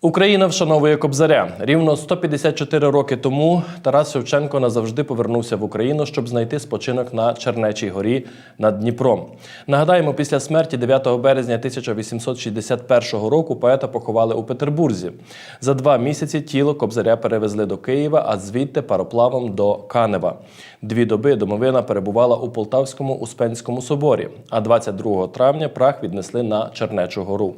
Україна вшановує Кобзаря. Рівно 154 роки тому Тарас Шевченко назавжди повернувся в Україну, щоб знайти спочинок на Чернечій горі над Дніпром. Нагадаємо, після смерті 9 березня 1861 року поета поховали у Петербурзі. За два місяці тіло Кобзаря перевезли до Києва, а звідти пароплавом до Канева. Дві доби домовина перебувала у Полтавському Успенському соборі, а 22 травня прах віднесли на Чернечу гору.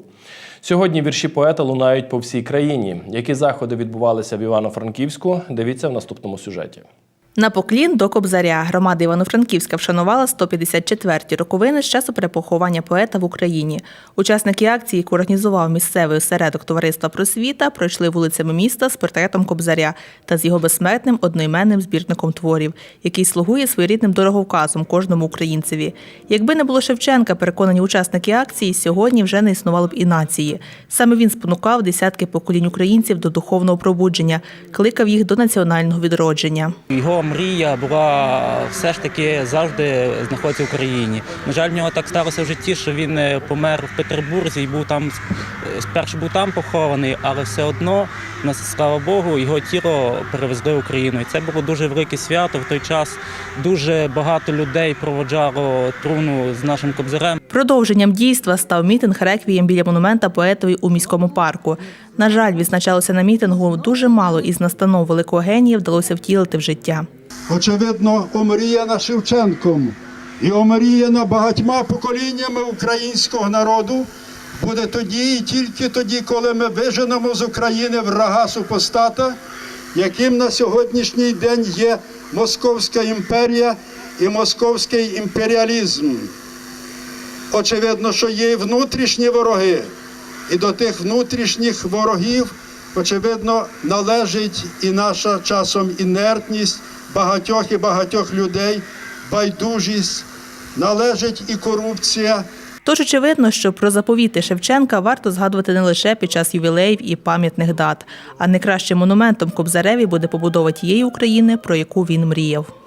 Сьогодні вірші поета лунають по всій країні. Які заходи відбувалися в Івано-Франківську? Дивіться в наступному сюжеті. На поклін до Кобзаря громада Івано-Франківська вшанувала 154-ті роковини з часу перепоховання поета в Україні. Учасники акції, яку організував місцевий осередок товариства просвіта, пройшли вулицями міста з портретом Кобзаря та з його безсмертним одноіменним збірником творів, який слугує своєрідним дороговказом кожному українцеві. Якби не було Шевченка, переконані учасники акції, сьогодні вже не існувало б і нації. Саме він спонукав десятки поколінь українців до духовного пробудження, кликав їх до національного відродження. Його мрія була все ж таки завжди знаходиться в Україні. На жаль, в нього так сталося в житті, що він е, помер в Петербурзі і був там е, спершу був там похований, але все одно, на слава Богу, його тіло перевезли в Україну. І це було дуже велике свято. В той час дуже багато людей проводжало труну з нашим кобзарем. Продовженням дійства став мітинг реквієм біля монумента поетові у міському парку. На жаль, відзначалося на мітингу дуже мало із настанов великого генія вдалося втілити в життя. очевидно, омріяна Шевченком і омріяна багатьма поколіннями українського народу, буде тоді і тільки тоді, коли ми виженемо з України врага супостата, яким на сьогоднішній день є Московська імперія і московський імперіалізм. Очевидно, що є і внутрішні вороги, і до тих внутрішніх ворогів, очевидно, належить і наша часом інертність багатьох і багатьох людей, байдужість, належить і корупція. Тож очевидно, що про заповіти Шевченка варто згадувати не лише під час ювілеїв і пам'ятних дат, а найкращим монументом Кобзареві буде побудова тієї України, про яку він мріяв.